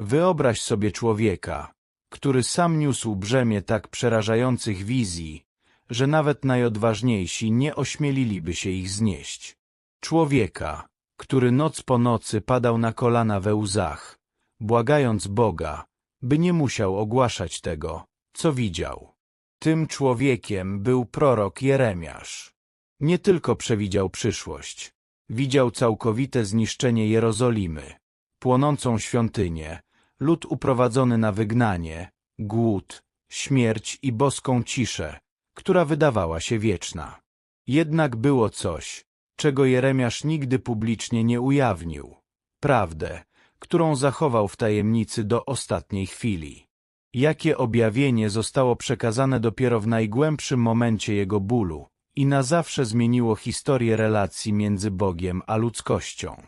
Wyobraź sobie człowieka, który sam niósł brzemię tak przerażających wizji, że nawet najodważniejsi nie ośmieliliby się ich znieść. Człowieka, który noc po nocy padał na kolana we łzach, błagając Boga, by nie musiał ogłaszać tego, co widział. Tym człowiekiem był prorok Jeremiasz. Nie tylko przewidział przyszłość, widział całkowite zniszczenie Jerozolimy, płonącą świątynię, lud uprowadzony na wygnanie, głód, śmierć i boską ciszę, która wydawała się wieczna. Jednak było coś, czego Jeremiasz nigdy publicznie nie ujawnił. Prawdę, którą zachował w tajemnicy do ostatniej chwili. Jakie objawienie zostało przekazane dopiero w najgłębszym momencie jego bólu i na zawsze zmieniło historię relacji między Bogiem a ludzkością.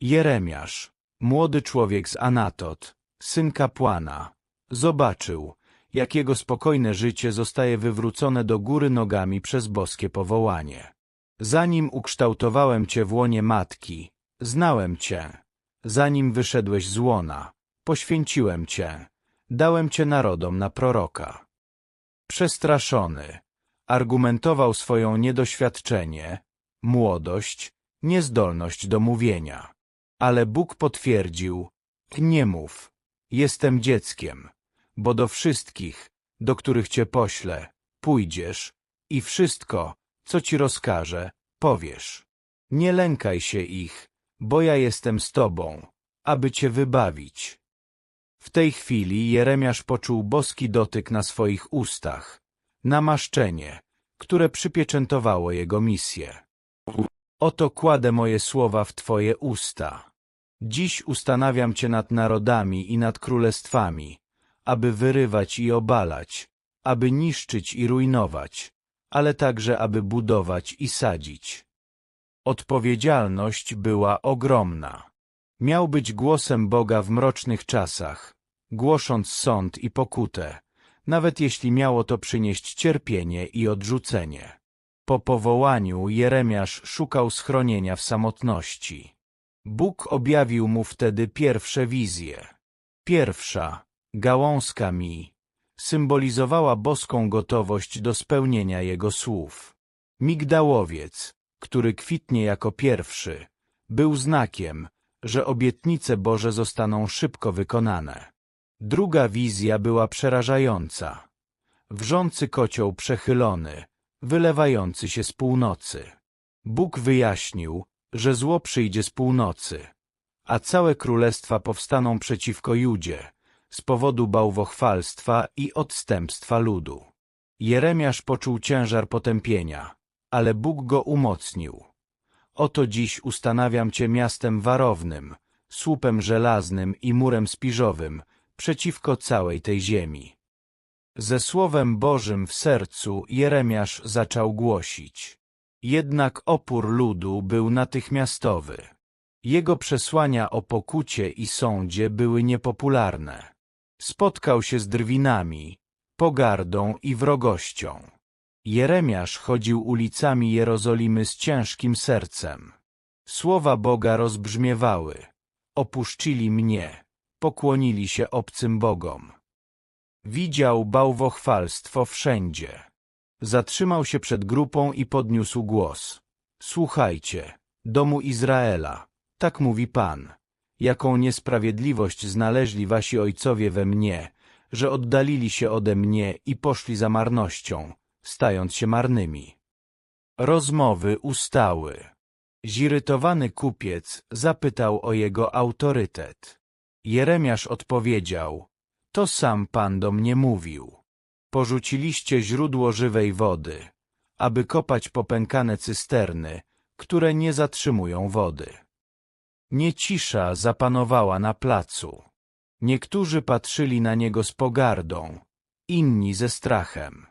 Jeremiasz, młody człowiek z Anatot, syn kapłana, zobaczył, jak jego spokojne życie zostaje wywrócone do góry nogami przez boskie powołanie. Zanim ukształtowałem cię w łonie matki, znałem cię. Zanim wyszedłeś z łona, poświęciłem cię. Dałem cię narodom na proroka. Przestraszony, argumentował swoją niedoświadczenie, młodość, niezdolność do mówienia. Ale Bóg potwierdził, nie mów, jestem dzieckiem, bo do wszystkich, do których cię poślę, pójdziesz i wszystko, co ci rozkażę, powiesz. Nie lękaj się ich, bo ja jestem z tobą, aby cię wybawić. W tej chwili Jeremiasz poczuł boski dotyk na swoich ustach, namaszczenie, które przypieczętowało jego misję. Oto kładę moje słowa w twoje usta. Dziś ustanawiam cię nad narodami i nad królestwami, aby wyrywać i obalać, aby niszczyć i rujnować, ale także aby budować i sadzić. Odpowiedzialność była ogromna. Miał być głosem Boga w mrocznych czasach, głosząc sąd i pokutę, nawet jeśli miało to przynieść cierpienie i odrzucenie. Po powołaniu Jeremiasz szukał schronienia w samotności. Bóg objawił mu wtedy pierwsze wizje. Pierwsza, gałązka mi, symbolizowała boską gotowość do spełnienia jego słów. Migdałowiec, który kwitnie jako pierwszy, był znakiem, że obietnice Boże zostaną szybko wykonane. Druga wizja była przerażająca. Wrzący kocioł przechylony, wylewający się z północy. Bóg wyjaśnił, że zło przyjdzie z północy, a całe królestwa powstaną przeciwko Judzie, z powodu bałwochwalstwa i odstępstwa ludu. Jeremiasz poczuł ciężar potępienia, ale Bóg go umocnił. Oto dziś ustanawiam cię miastem warownym, słupem żelaznym i murem spiżowym przeciwko całej tej ziemi. Ze Słowem Bożym w sercu Jeremiasz zaczął głosić. Jednak opór ludu był natychmiastowy. Jego przesłania o pokucie i sądzie były niepopularne. Spotkał się z drwinami, pogardą i wrogością. Jeremiasz chodził ulicami Jerozolimy z ciężkim sercem. Słowa Boga rozbrzmiewały. Opuszczyli mnie, pokłonili się obcym bogom. Widział bałwochwalstwo wszędzie. Zatrzymał się przed grupą i podniósł głos. Słuchajcie, domu Izraela, tak mówi Pan. Jaką niesprawiedliwość znaleźli wasi ojcowie we mnie, że oddalili się ode mnie i poszli za marnością, stając się marnymi. Rozmowy ustały. Zirytowany kupiec zapytał o jego autorytet. Jeremiasz odpowiedział, to sam Pan do mnie mówił. Porzuciliście źródło żywej wody, aby kopać popękane cysterny, które nie zatrzymują wody. Niecisza zapanowała na placu. Niektórzy patrzyli na niego z pogardą, inni ze strachem.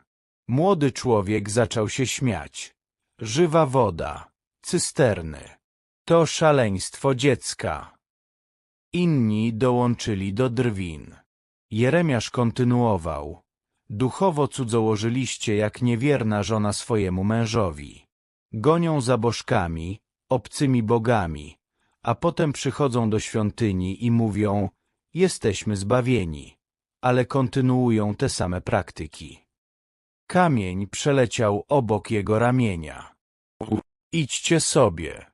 Młody człowiek zaczął się śmiać. Żywa woda, cysterny. To szaleństwo dziecka. Inni dołączyli do drwin. Jeremiasz kontynuował. Duchowo cudzołożyliście jak niewierna żona swojemu mężowi. Gonią za bożkami, obcymi bogami, a potem przychodzą do świątyni i mówią jesteśmy zbawieni, ale kontynuują te same praktyki. Kamień przeleciał obok jego ramienia. Idźcie sobie.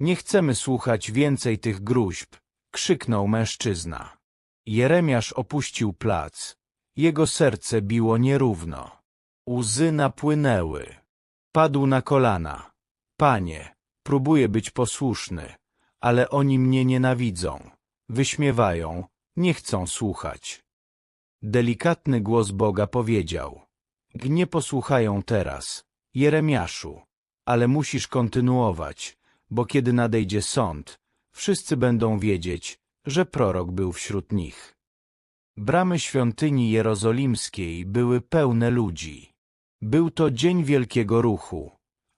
Nie chcemy słuchać więcej tych gruźb, krzyknął mężczyzna. Jeremiasz opuścił plac. Jego serce biło nierówno. Łzy napłynęły. Padł na kolana. Panie, próbuję być posłuszny, ale oni mnie nienawidzą, wyśmiewają, nie chcą słuchać. Delikatny głos Boga powiedział: Nie posłuchają teraz, Jeremiaszu, ale musisz kontynuować, bo kiedy nadejdzie sąd, wszyscy będą wiedzieć, że prorok był wśród nich. Bramy świątyni jerozolimskiej były pełne ludzi. Był to dzień wielkiego ruchu,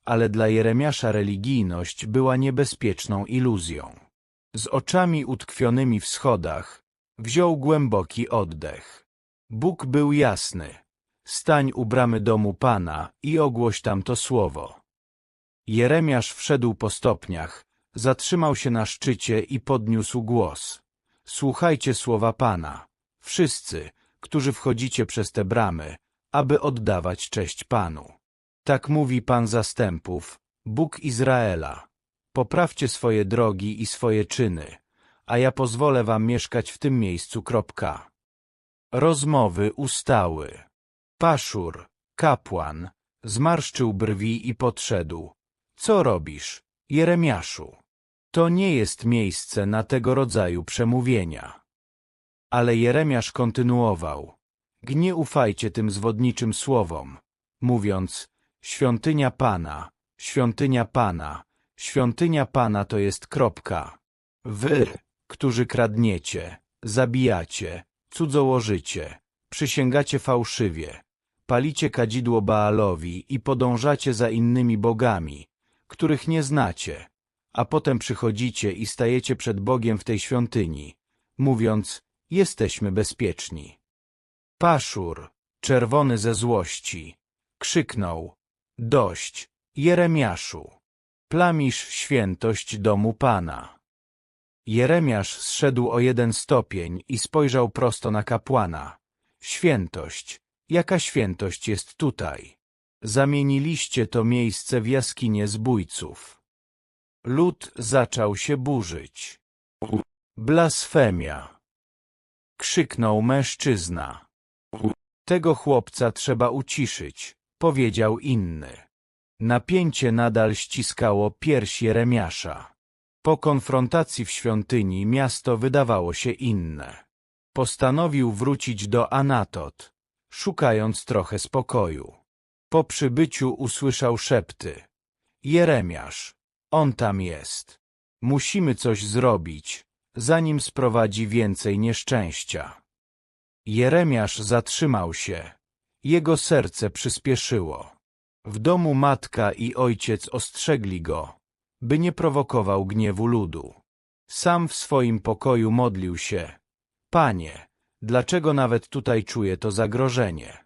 ale dla Jeremiasza religijność była niebezpieczną iluzją. Z oczami utkwionymi w schodach wziął głęboki oddech. Bóg był jasny. Stań u bramy domu Pana i ogłoś tam to słowo. Jeremiasz wszedł po stopniach, zatrzymał się na szczycie i podniósł głos. Słuchajcie słowa Pana, wszyscy, którzy wchodzicie przez te bramy, aby oddawać cześć Panu. Tak mówi Pan zastępów, Bóg Izraela. Poprawcie swoje drogi i swoje czyny, a ja pozwolę wam mieszkać w tym miejscu. Kropka. Rozmowy ustały. Paszur, kapłan, zmarszczył brwi i podszedł. Co robisz, Jeremiaszu? To nie jest miejsce na tego rodzaju przemówienia. Ale Jeremiasz kontynuował. Nie ufajcie tym zwodniczym słowom, mówiąc, świątynia Pana, świątynia Pana, świątynia Pana to jest kropka. Wy, którzy kradniecie, zabijacie, cudzołożycie, przysięgacie fałszywie, palicie kadzidło Baalowi i podążacie za innymi bogami, których nie znacie, a potem przychodzicie i stajecie przed Bogiem w tej świątyni, mówiąc, jesteśmy bezpieczni. Paszur, czerwony ze złości, krzyknął, dość, Jeremiaszu, plamisz świętość domu Pana. Jeremiasz zszedł o jeden stopień i spojrzał prosto na kapłana. Świętość, jaka świętość jest tutaj? Zamieniliście to miejsce w jaskinię zbójców. Lud zaczął się burzyć. Blasfemia! Krzyknął mężczyzna. Tego chłopca trzeba uciszyć, powiedział inny. Napięcie nadal ściskało pierś Jeremiasza. Po konfrontacji w świątyni miasto wydawało się inne. Postanowił wrócić do Anatot, szukając trochę spokoju. Po przybyciu usłyszał szepty. Jeremiasz, on tam jest. Musimy coś zrobić, zanim sprowadzi więcej nieszczęścia. Jeremiasz zatrzymał się. Jego serce przyspieszyło. W domu matka i ojciec ostrzegli go, by nie prowokował gniewu ludu. Sam w swoim pokoju modlił się. Panie, dlaczego nawet tutaj czuję to zagrożenie?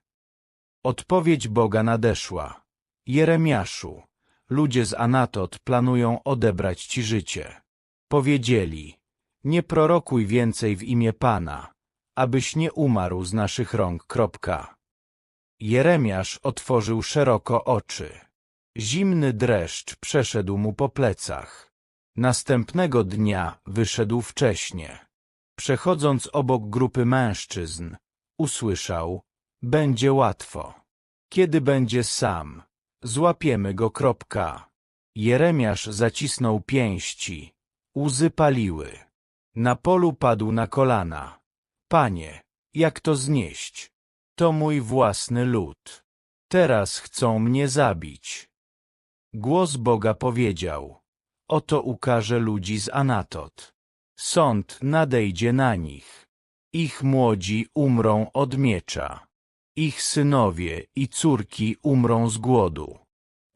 Odpowiedź Boga nadeszła. Jeremiaszu, ludzie z Anatot planują odebrać ci życie. Powiedzieli, nie prorokuj więcej w imię Pana, abyś nie umarł z naszych rąk. Kropka. Jeremiasz otworzył szeroko oczy. Zimny dreszcz przeszedł mu po plecach. Następnego dnia wyszedł wcześnie. Przechodząc obok grupy mężczyzn, usłyszał, będzie łatwo. Kiedy będzie sam, złapiemy go. Kropka. Jeremiasz zacisnął pięści, łzy paliły. Na polu padł na kolana. Panie, jak to znieść? To mój własny lud. Teraz chcą mnie zabić. Głos Boga powiedział, oto ukaże ludzi z Anatot. Sąd nadejdzie na nich. Ich młodzi umrą od miecza. Ich synowie i córki umrą z głodu.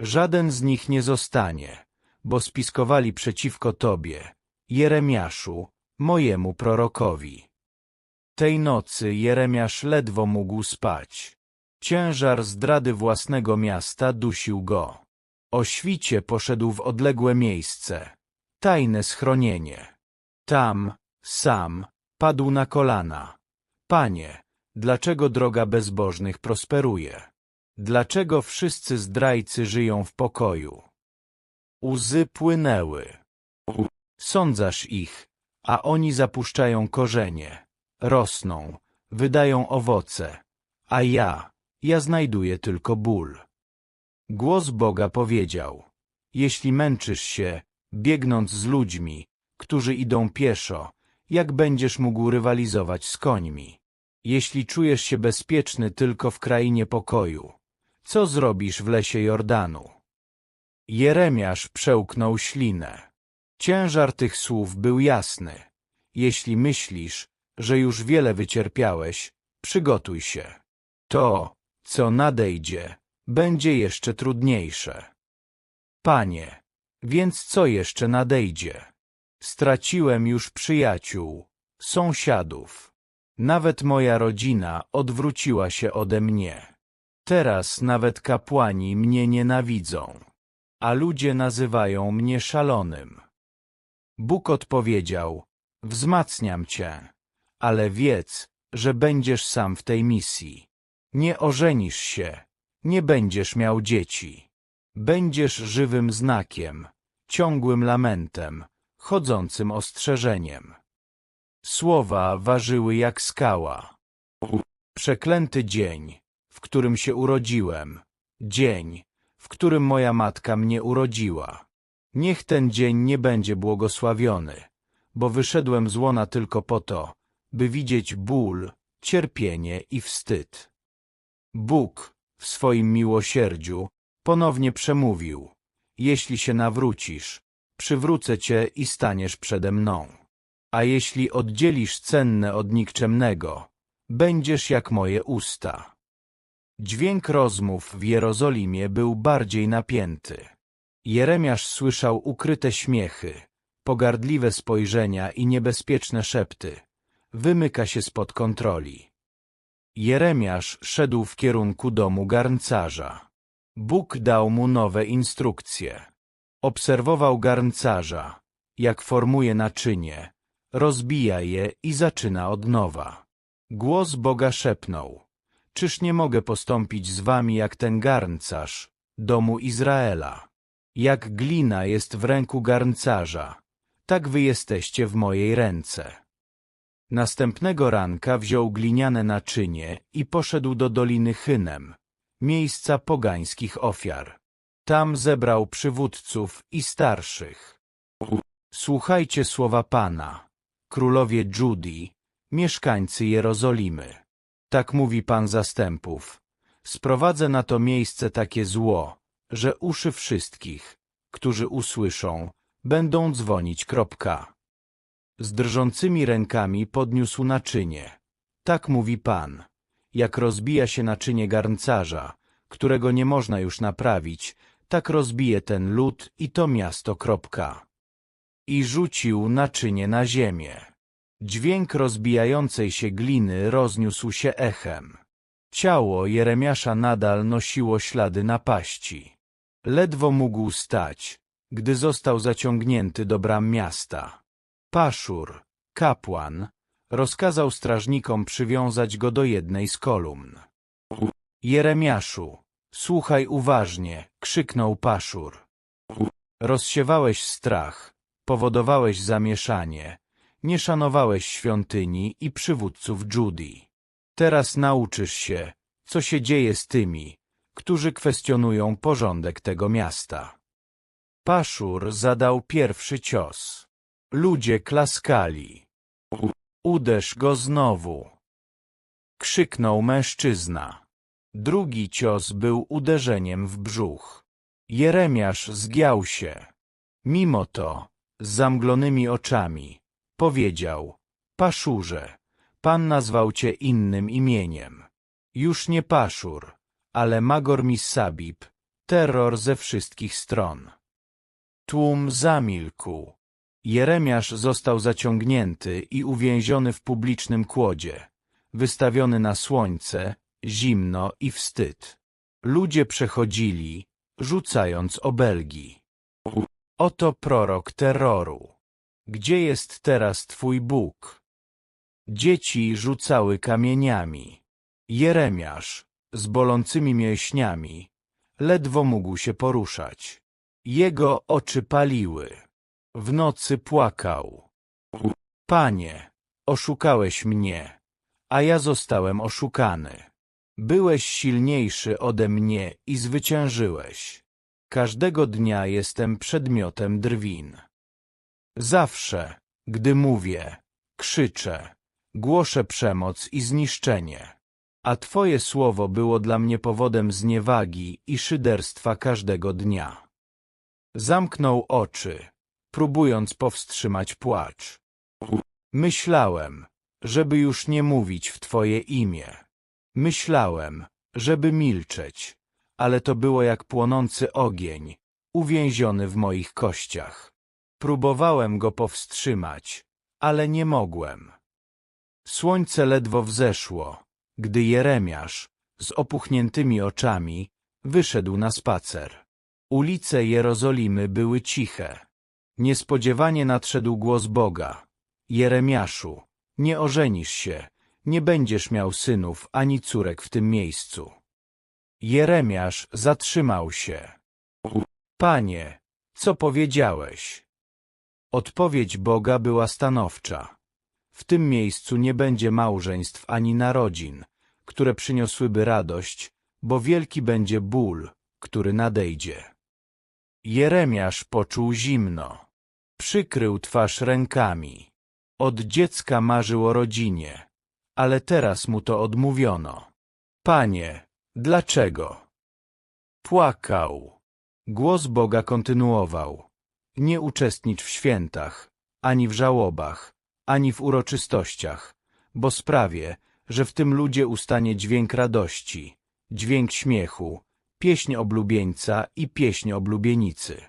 Żaden z nich nie zostanie, bo spiskowali przeciwko Tobie, Jeremiaszu, mojemu prorokowi. Tej nocy Jeremiasz ledwo mógł spać. Ciężar zdrady własnego miasta dusił go. O świcie poszedł w odległe miejsce, tajne schronienie. Tam, sam, Padł na kolana. Panie, dlaczego droga bezbożnych prosperuje? Dlaczego wszyscy zdrajcy żyją w pokoju? Łzy płynęły. Sądzasz ich, a oni zapuszczają korzenie, rosną, wydają owoce, a ja, ja znajduję tylko ból. Głos Boga powiedział, jeśli męczysz się, biegnąc z ludźmi, którzy idą pieszo, jak będziesz mógł rywalizować z końmi? Jeśli czujesz się bezpieczny tylko w krainie pokoju, co zrobisz w lesie Jordanu? Jeremiasz przełknął ślinę. Ciężar tych słów był jasny. Jeśli myślisz, że już wiele wycierpiałeś, przygotuj się. To, co nadejdzie, będzie jeszcze trudniejsze. Panie, więc co jeszcze nadejdzie? Straciłem już przyjaciół, sąsiadów. Nawet moja rodzina odwróciła się ode mnie. Teraz nawet kapłani mnie nienawidzą, a ludzie nazywają mnie szalonym. Bóg odpowiedział, wzmacniam cię, ale wiedz, że będziesz sam w tej misji. Nie ożenisz się, nie będziesz miał dzieci. Będziesz żywym znakiem, ciągłym lamentem, chodzącym ostrzeżeniem. Słowa ważyły jak skała. Przeklęty dzień, w którym się urodziłem, dzień, w którym moja matka mnie urodziła. Niech ten dzień nie będzie błogosławiony, bo wyszedłem z łona tylko po to, by widzieć ból, cierpienie i wstyd. Bóg w swoim miłosierdziu ponownie przemówił, jeśli się nawrócisz, przywrócę cię i staniesz przede mną. A jeśli oddzielisz cenne od nikczemnego, będziesz jak moje usta. Dźwięk rozmów w Jerozolimie był bardziej napięty. Jeremiasz słyszał ukryte śmiechy, pogardliwe spojrzenia i niebezpieczne szepty. Wymyka się spod kontroli. Jeremiasz szedł w kierunku domu garncarza. Bóg dał mu nowe instrukcje. Obserwował garncarza, jak formuje naczynie, rozbija je i zaczyna od nowa. Głos Boga szepnął, czyż nie mogę postąpić z wami jak ten garncarz, domu Izraela? Jak glina jest w ręku garncarza, tak wy jesteście w mojej ręce. Następnego ranka wziął gliniane naczynie i poszedł do Doliny Hynem, miejsca pogańskich ofiar. Tam zebrał przywódców i starszych. Słuchajcie słowa Pana, królowie Judii, mieszkańcy Jerozolimy. Tak mówi Pan zastępów. Sprowadzę na to miejsce takie zło, że uszy wszystkich, którzy usłyszą, będą dzwonić kropka. Z drżącymi rękami podniósł naczynie. Tak mówi Pan. Jak rozbija się naczynie garncarza, którego nie można już naprawić, tak rozbije ten lud i to miasto kropka. I rzucił naczynie na ziemię. Dźwięk rozbijającej się gliny rozniósł się echem. Ciało Jeremiasza nadal nosiło ślady napaści. Ledwo mógł stać, gdy został zaciągnięty do bram miasta. Paszur, kapłan, rozkazał strażnikom przywiązać go do jednej z kolumn. Jeremiaszu, słuchaj uważnie, krzyknął Paszur. Rozsiewałeś strach, powodowałeś zamieszanie, nie szanowałeś świątyni i przywódców Judii. Teraz nauczysz się, co się dzieje z tymi, którzy kwestionują porządek tego miasta. Paszur zadał pierwszy cios. Ludzie klaskali. Uderz go znowu. Krzyknął mężczyzna. Drugi cios był uderzeniem w brzuch. Jeremiasz zgiął się. Mimo to, z zamglonymi oczami, powiedział, Paszurze, Pan nazwał cię innym imieniem. Już nie Paszur, ale Magor Missabib, terror ze wszystkich stron. Tłum zamilkł. Jeremiasz został zaciągnięty i uwięziony w publicznym kłodzie, wystawiony na słońce, zimno i wstyd. Ludzie przechodzili, rzucając obelgi. Oto prorok terroru. Gdzie jest teraz Twój Bóg? Dzieci rzucały kamieniami. Jeremiasz, z bolącymi mięśniami, ledwo mógł się poruszać. Jego oczy paliły. W nocy płakał. Panie, oszukałeś mnie, a ja zostałem oszukany. Byłeś silniejszy ode mnie i zwyciężyłeś. Każdego dnia jestem przedmiotem drwin. Zawsze, gdy mówię, krzyczę, głoszę przemoc i zniszczenie. A Twoje słowo było dla mnie powodem zniewagi i szyderstwa każdego dnia. Zamknął oczy, próbując powstrzymać płacz. Myślałem, żeby już nie mówić w Twoje imię. Myślałem, żeby milczeć, ale to było jak płonący ogień, uwięziony w moich kościach. Próbowałem go powstrzymać, ale nie mogłem. Słońce ledwo wzeszło, gdy Jeremiasz, z opuchniętymi oczami, wyszedł na spacer. Ulice Jerozolimy były ciche. Niespodziewanie nadszedł głos Boga. Jeremiaszu, nie ożenisz się, nie będziesz miał synów ani córek w tym miejscu. Jeremiasz zatrzymał się. Panie, co powiedziałeś? Odpowiedź Boga była stanowcza. W tym miejscu nie będzie małżeństw ani narodzin, które przyniosłyby radość, bo wielki będzie ból, który nadejdzie. Jeremiasz poczuł zimno. Przykrył twarz rękami. Od dziecka marzył o rodzinie, ale teraz mu to odmówiono. Panie, dlaczego? Płakał. Głos Boga kontynuował. Nie uczestnicz w świętach, ani w żałobach, ani w uroczystościach, bo sprawię, że w tym ludzie ustanie dźwięk radości, dźwięk śmiechu, pieśń oblubieńca i pieśń oblubienicy.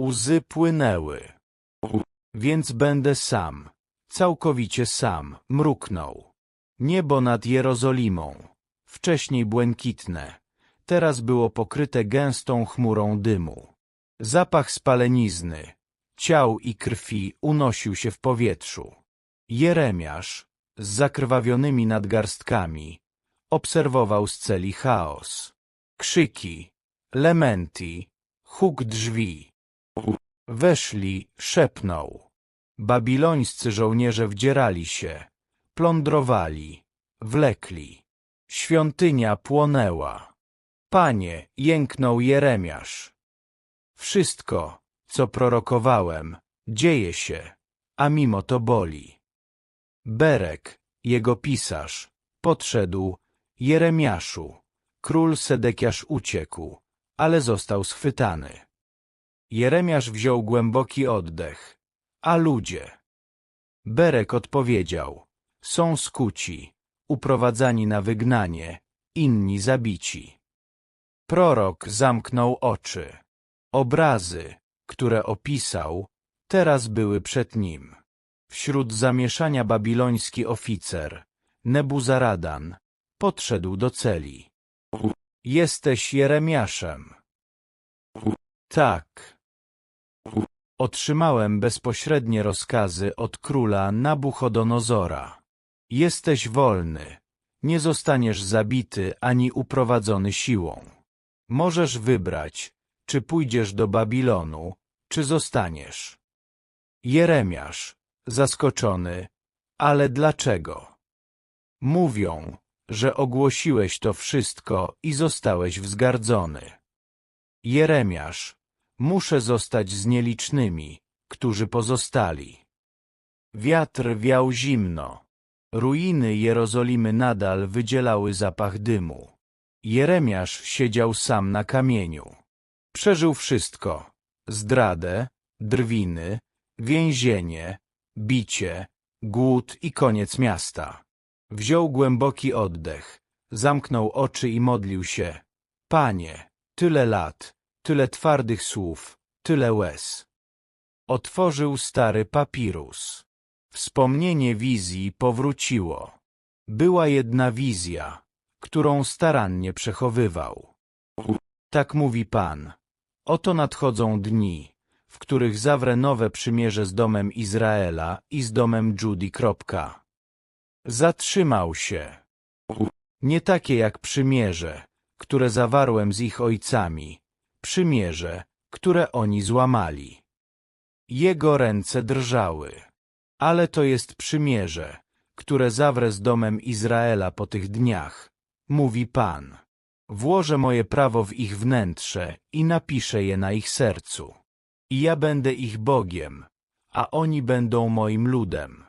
Łzy płynęły. Więc będę sam, całkowicie sam, mruknął. Niebo nad Jerozolimą, wcześniej błękitne, teraz było pokryte gęstą chmurą dymu. Zapach spalenizny, ciał i krwi unosił się w powietrzu. Jeremiasz, z zakrwawionymi nadgarstkami, obserwował z celi chaos. Krzyki, lementi, huk drzwi. Weszli, szepnął. Babilońscy żołnierze wdzierali się, plądrowali, wlekli. Świątynia płonęła. Panie, jęknął Jeremiasz. Wszystko, co prorokowałem, dzieje się, a mimo to boli. Berek, jego pisarz, podszedł, Jeremiaszu, król Sedekiasz uciekł, ale został schwytany. Jeremiasz wziął głęboki oddech. A ludzie? Berek odpowiedział. Są skuci, uprowadzani na wygnanie, inni zabici. Prorok zamknął oczy. Obrazy, które opisał, teraz były przed nim. Wśród zamieszania babiloński oficer, Nebuzaradan, podszedł do celi. Jesteś Jeremiaszem. Tak. Otrzymałem bezpośrednie rozkazy od króla Nabuchodonozora. Jesteś wolny. Nie zostaniesz zabity ani uprowadzony siłą. Możesz wybrać, czy pójdziesz do Babilonu, czy zostaniesz. Jeremiasz, zaskoczony, ale dlaczego? Mówią, że ogłosiłeś to wszystko i zostałeś wzgardzony. Jeremiasz, muszę zostać z nielicznymi, którzy pozostali. Wiatr wiał zimno. Ruiny Jerozolimy nadal wydzielały zapach dymu. Jeremiasz siedział sam na kamieniu. Przeżył wszystko. Zdradę, drwiny, więzienie, bicie, głód i koniec miasta. Wziął głęboki oddech, zamknął oczy i modlił się. Panie, tyle lat, tyle twardych słów, tyle łez. Otworzył stary papirus. Wspomnienie wizji powróciło. Była jedna wizja, którą starannie przechowywał. Tak mówi Pan. Oto nadchodzą dni, w których zawrę nowe przymierze z domem Izraela i z domem Judy. Zatrzymał się. Nie takie jak przymierze, które zawarłem z ich ojcami, przymierze, które oni złamali. Jego ręce drżały. Ale to jest przymierze, które zawrę z domem Izraela po tych dniach, mówi Pan. Włożę moje prawo w ich wnętrze i napiszę je na ich sercu. I ja będę ich Bogiem, a oni będą moim ludem.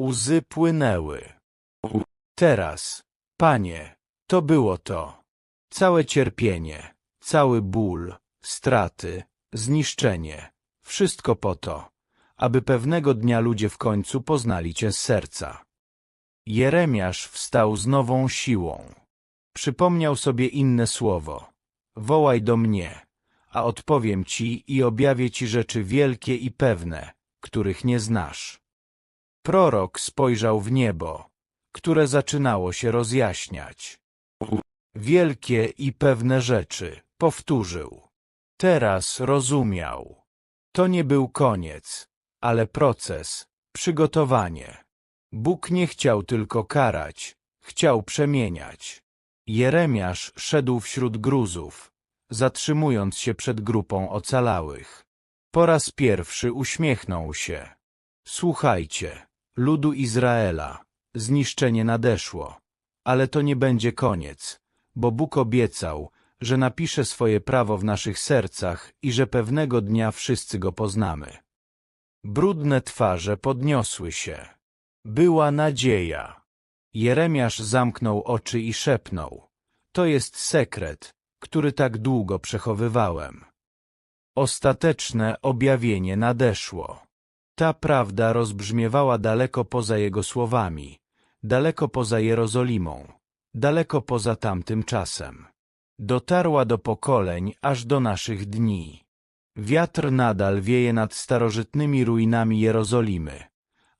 Łzy płynęły. Teraz, Panie, to było to. Całe cierpienie, cały ból, straty, zniszczenie, wszystko po to, aby pewnego dnia ludzie w końcu poznali Cię z serca. Jeremiasz wstał z nową siłą. Przypomniał sobie inne słowo. Wołaj do mnie, a odpowiem Ci i objawię Ci rzeczy wielkie i pewne, których nie znasz. Prorok spojrzał w niebo, które zaczynało się rozjaśniać. Wielkie i pewne rzeczy, powtórzył. Teraz rozumiał. To nie był koniec, ale proces, przygotowanie. Bóg nie chciał tylko karać, chciał przemieniać. Jeremiasz szedł wśród gruzów, zatrzymując się przed grupą ocalałych. Po raz pierwszy uśmiechnął się. Słuchajcie, ludu Izraela, zniszczenie nadeszło, ale to nie będzie koniec, bo Bóg obiecał, że napisze swoje prawo w naszych sercach i że pewnego dnia wszyscy go poznamy. Brudne twarze podniosły się. Była nadzieja. Jeremiasz zamknął oczy i szepnął. To jest sekret, który tak długo przechowywałem. Ostateczne objawienie nadeszło. Ta prawda rozbrzmiewała daleko poza jego słowami, daleko poza Jerozolimą, daleko poza tamtym czasem. Dotarła do pokoleń aż do naszych dni. Wiatr nadal wieje nad starożytnymi ruinami Jerozolimy,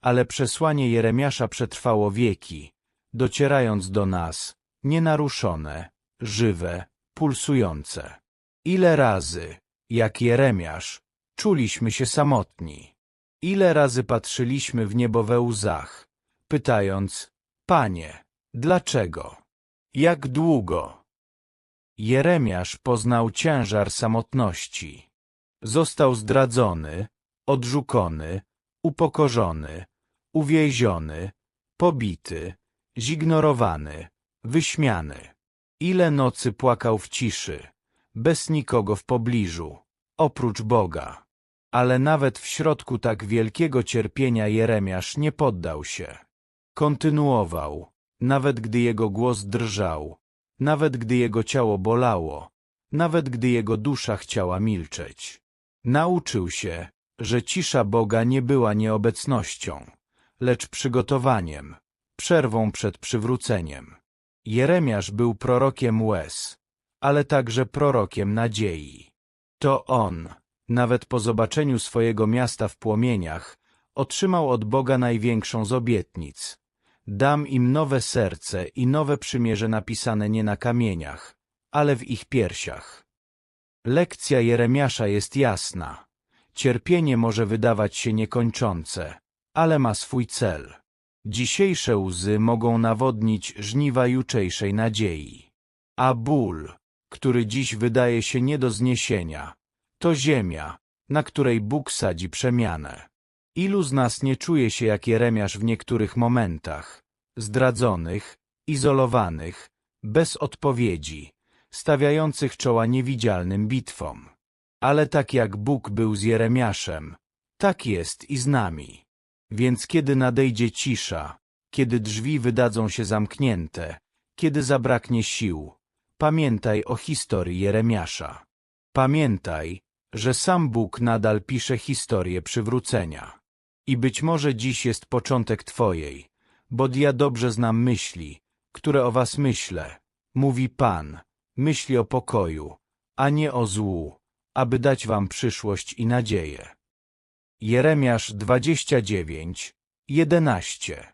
ale przesłanie Jeremiasza przetrwało wieki, docierając do nas, nienaruszone, żywe, pulsujące. Ile razy, jak Jeremiasz, czuliśmy się samotni. Ile razy patrzyliśmy w niebo we łzach, pytając, Panie, dlaczego? Jak długo? Jeremiasz poznał ciężar samotności. Został zdradzony, odrzucony, upokorzony, uwięziony, pobity, zignorowany, wyśmiany. Ile nocy płakał w ciszy, bez nikogo w pobliżu, oprócz Boga. Ale nawet w środku tak wielkiego cierpienia Jeremiasz nie poddał się. Kontynuował, nawet gdy jego głos drżał, nawet gdy jego ciało bolało, nawet gdy jego dusza chciała milczeć. Nauczył się, że cisza Boga nie była nieobecnością, lecz przygotowaniem, przerwą przed przywróceniem. Jeremiasz był prorokiem łez, ale także prorokiem nadziei. To on, nawet po zobaczeniu swojego miasta w płomieniach, otrzymał od Boga największą z obietnic. Dam im nowe serce i nowe przymierze napisane nie na kamieniach, ale w ich piersiach. Lekcja Jeremiasza jest jasna. Cierpienie może wydawać się niekończące, ale ma swój cel. Dzisiejsze łzy mogą nawodnić żniwa jutrzejszej nadziei. A ból, który dziś wydaje się nie do zniesienia, to ziemia, na której Bóg sadzi przemianę. Ilu z nas nie czuje się jak Jeremiasz w niektórych momentach, zdradzonych, izolowanych, bez odpowiedzi, stawiających czoła niewidzialnym bitwom. Ale tak jak Bóg był z Jeremiaszem, tak jest i z nami. Więc kiedy nadejdzie cisza, kiedy drzwi wydadzą się zamknięte, kiedy zabraknie sił, pamiętaj o historii Jeremiasza. Pamiętaj, że sam Bóg nadal pisze historię przywrócenia. I być może dziś jest początek Twojej, bo ja dobrze znam myśli, które o Was myślę, mówi Pan, myśli o pokoju, a nie o złu, aby dać Wam przyszłość i nadzieję. Jeremiasz 29, 11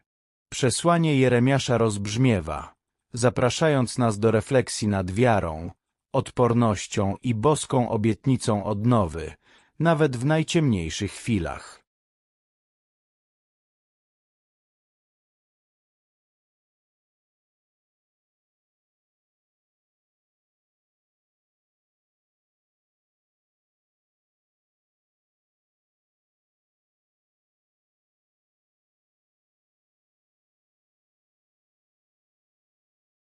Przesłanie Jeremiasza rozbrzmiewa, zapraszając nas do refleksji nad wiarą, odpornością i boską obietnicą odnowy, nawet w najciemniejszych chwilach.